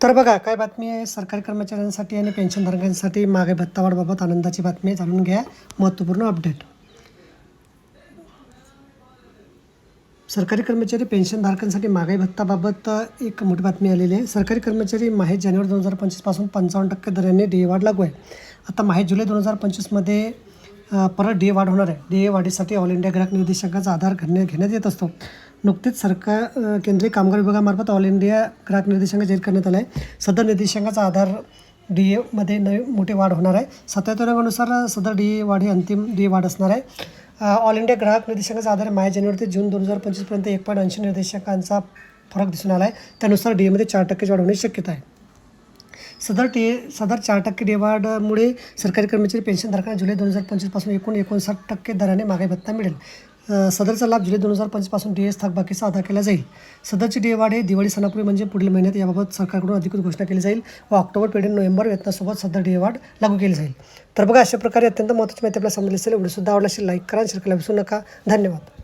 तर बघा काय बातमी आहे? सरकारी कर्मचाऱ्यांसाठी आणि पेन्शनधारकांसाठी मागे भत्तावाढबाबत आनंदाची बातमी जाणून घ्या. महत्त्वपूर्ण अपडेट सरकारी कर्मचारी पेन्शनधारकांसाठी महागाई भत्ताबाबत एक मोठी बातमी आलेली आहे. सरकारी कर्मचारी माहे जानेवारी दोन हजार पंचवीसपासून पंचावन्न टक्के दराने डी ए वाढ लागू आहे. आता माहे जुलै दोन हजार पंचवीसमध्ये परत डी ए वाढ होणार आहे. डी ए वाढीसाठी ऑल इंडिया ग्राहक निर्देशांकाचा आधार घेण्यात घेण्यात येत असतो. नुकतेच सरकार केंद्रीय कामगार विभागामार्फत ऑल इंडिया ग्राहक निर्देशांक जाहीर करण्यात आला आहे सदर निर्देशांकाचा आधार डी एमध्ये नवी मोठी वाढ होणार आहे. सत्याहत्तर सदर डी ए वाढ ही अंतिम डी ए वाढ असणार आहे. ऑल इंडिया ग्राहक निर्देशांकाचा आधार माय जानेवारी ते जून दोन हजार पंचवीसपर्यंत एक पॉईंट ऐंशी निर्देशांकांचा फरक दिसून आला आहे त्यानुसार डी एमध्ये चार टक्केची वाढ होण्याची शक्यता आहे. सदर टे सदर चार टक्के डेवाढमुळे सरकारी कर्मचारी पेन्शनधारकांना जुलै दोन हजार पंचवीसपासून एकूण एकोणसाठ टक्के दराने मागे भत्ता मिळेल. सदरचा लाभ जुलै दोन हजार पंचवीसपासून डी एस थकबाकीचा अदा केला जाईल. सदरची डी वाढ हे दिवाळी सणापूर्वी म्हणजे पुढील महिन्यात याबाबत सरकारकडून अधिकृत घोषणा केली जाईल व ऑक्टोबर पेढे नोव्हेंबर वेतनासोबत सदर डी वाढ लागू केली जाईल. तर बघा अशा प्रकारे अत्यंत महत्त्वाची माहिती आपल्याला समजली असेल व्हिडिओसुद्धा आवडला असेल लाईक करा शेअर करायला विसरू नका. धन्यवाद.